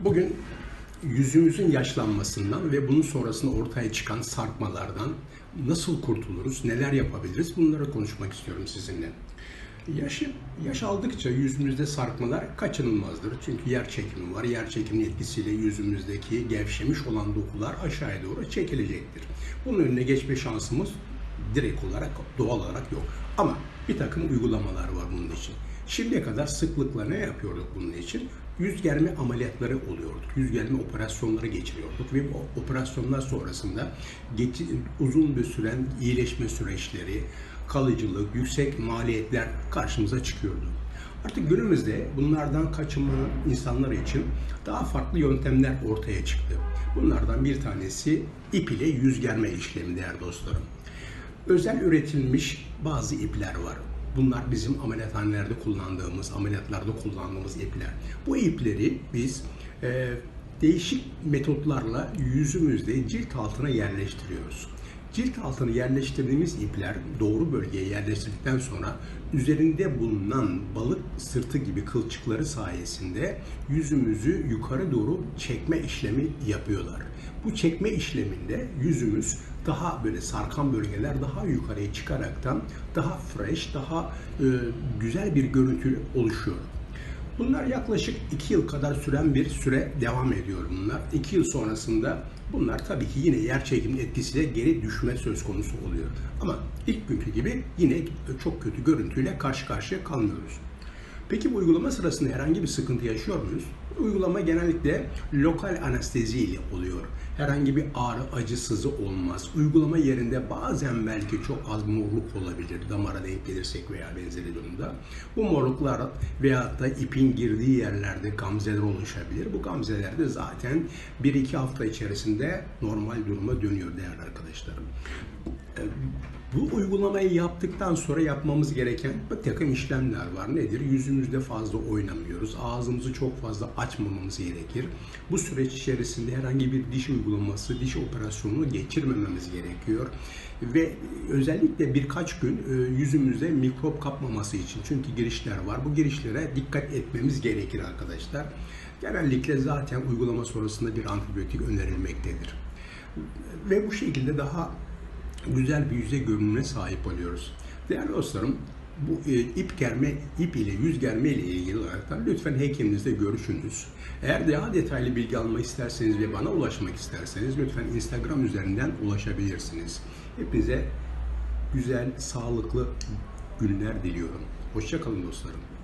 Bugün yüzümüzün yaşlanmasından ve bunun sonrasında ortaya çıkan sarkmalardan nasıl kurtuluruz, neler yapabiliriz bunları konuşmak istiyorum sizinle. Yaş, yaş aldıkça yüzümüzde sarkmalar kaçınılmazdır. Çünkü yer çekimi var. Yer çekiminin etkisiyle yüzümüzdeki gevşemiş olan dokular aşağıya doğru çekilecektir. Bunun önüne geçme şansımız direkt olarak, doğal olarak yok. Ama bir takım uygulamalar var bunun için. Şimdiye kadar sıklıkla ne yapıyorduk bunun için? Yüz germe ameliyatları oluyordu. Yüz germe operasyonları geçiriyorduk ve bu operasyonlar sonrasında uzun bir süren iyileşme süreçleri, kalıcılık, yüksek maliyetler karşımıza çıkıyordu. Artık günümüzde bunlardan kaçınmayan insanlar için daha farklı yöntemler ortaya çıktı. Bunlardan bir tanesi ip ile yüz germe işlemi değerli dostlarım. Özel üretilmiş bazı ipler var. Bunlar bizim ameliyathanelerde kullandığımız, ameliyatlarda kullandığımız ipler. Bu ipleri biz e, değişik metotlarla yüzümüzde cilt altına yerleştiriyoruz. Cilt altına yerleştirdiğimiz ipler doğru bölgeye yerleştirdikten sonra üzerinde bulunan balık sırtı gibi kılçıkları sayesinde yüzümüzü yukarı doğru çekme işlemi yapıyorlar. Bu çekme işleminde yüzümüz daha böyle sarkan bölgeler daha yukarıya çıkaraktan daha fresh, daha e, güzel bir görüntü oluşuyor. Bunlar yaklaşık 2 yıl kadar süren bir süre devam ediyor bunlar. 2 yıl sonrasında bunlar tabii ki yine yer çekiminin etkisiyle geri düşme söz konusu oluyor. Ama ilk günkü gibi yine çok kötü görüntüyle karşı karşıya kalmıyoruz. Peki bu uygulama sırasında herhangi bir sıkıntı yaşıyor muyuz? Uygulama genellikle lokal anestezi ile oluyor. Herhangi bir ağrı, acı, sızı olmaz. Uygulama yerinde bazen belki çok az morluk olabilir. Damara denk gelirsek veya benzeri durumda. Bu morluklar veya da ipin girdiği yerlerde gamzeler oluşabilir. Bu gamzeler de zaten 1-2 hafta içerisinde normal duruma dönüyor değerli arkadaşlarım. Bu uygulamayı yaptıktan sonra yapmamız gereken bir takım işlemler var. Nedir? Yüzümüzde fazla oynamıyoruz. Ağzımızı çok fazla açmamamız gerekir. Bu süreç içerisinde herhangi bir diş uygulaması, diş operasyonunu geçirmememiz gerekiyor. Ve özellikle birkaç gün yüzümüzde mikrop kapmaması için çünkü girişler var. Bu girişlere dikkat etmemiz gerekir arkadaşlar. Genellikle zaten uygulama sonrasında bir antibiyotik önerilmektedir. Ve bu şekilde daha güzel bir yüze görünümüne sahip oluyoruz. Değerli dostlarım, bu e, ip germe, ip ile yüz germe ile ilgili olarak da lütfen hekiminizle görüşünüz. Eğer daha detaylı bilgi almak isterseniz ve bana ulaşmak isterseniz lütfen Instagram üzerinden ulaşabilirsiniz. Hepinize güzel, sağlıklı günler diliyorum. Hoşçakalın dostlarım.